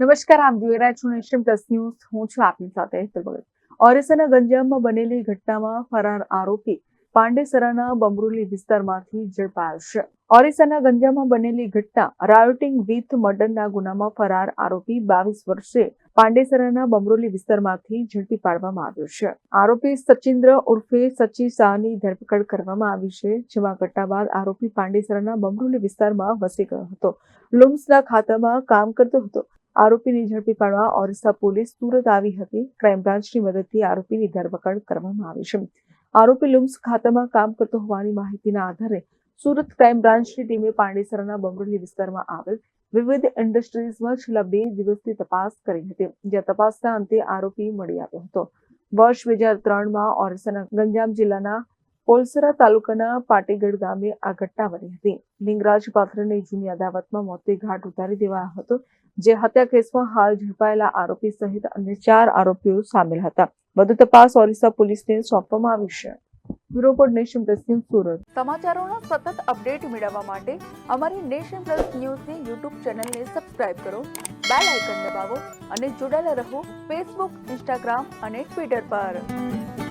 નમસ્કાર આપ જોઈ રહ્યા છો નેશન પ્લસ ન્યૂઝ. હું છું આપની સાથે હેતલ ભગત ઓરિસ્સાના ગંજામમાં બનેલી ઘટનામાં ફરાર આરોપી પાંડેસરાના બમરોલી વિસ્તારમાંથી ઝડપાયો છે. ઓરિસ્સાના ગંજામાં બનેલી ઘટના રાયોટિંગ વિથ મર્ડરના ગુનામાં ફરાર આરોપી બાવીસ વર્ષે પાંડેસરાના બમરોલી વિસ્તારમાંથી ઝડપી પાડવામાં આવ્યો છે. આરોપી સચિન્દ્ર ઉર્ફે સચી શાહની ધરપકડ કરવામાં આવી છે, જેમાં ઘટના બાદ આરોપી પાંડેસરાના બમરોલી વિસ્તારમાં વસી ગયો હતો. લુમ્સના ખાતામાં કામ કરતો હતો. આરોપીને ઝડપી પાડવા ઓરિસ્સા પોલીસ સુરત આવી હતી. ક્રાઇમ બ્રાન્ચની મદદથી આરોપીની ધરપકડ કરવામાં આવી છે. આરોપી લુમ્સ ખાતામાં કામ કરતો હોવાની માહિતીના આધારે સુરત ક્રાઇમ બ્રાન્ચની ટીમે પાંડેસરાના બમરોલી વિસ્તારમાં આવેલ વિવિધ ઇન્ડસ્ટ્રીઝમાં છેલ્લા બે દિવસથી તપાસ કરી હતી. જ્યાં તપાસના અંતે આરોપી મળી આવ્યો હતો. વર્ષ બે હજાર ત્રણમાં ઓરિસ્સાના ગંજામ જિલ્લાના પોલસરા તાલુકાના પાટીગઢ ગામે આ ઘટના બની હતી. લિંગરાજ પાત્રને જૂની અદાવતમાં મોતે ઘાટ ઉતારી દેવાયો હતો, જે હત્યા કેસમાં હાલ ઝડપાયેલા આરોપી સહિત અન્ય ચાર આરોપીઓ સામેલ હતા. વધુ તપાસ ઓરિસ્સા પોલીસને સોંપવામાં આવી છે. Bureau nation plus news Surat. સમાચારોના સતત અપડેટ મેળવવા માટે અમારી નેશન પ્લસ ન્યૂઝની યુટ્યુબ ચેનલને સબસ્ક્રાઇબ કરો, બેલ આઇકન દબાવો અને જોડાયેલા રહો ફેસબુક, ઇન્સ્ટાગ્રામ અને ટ્વિટર પર.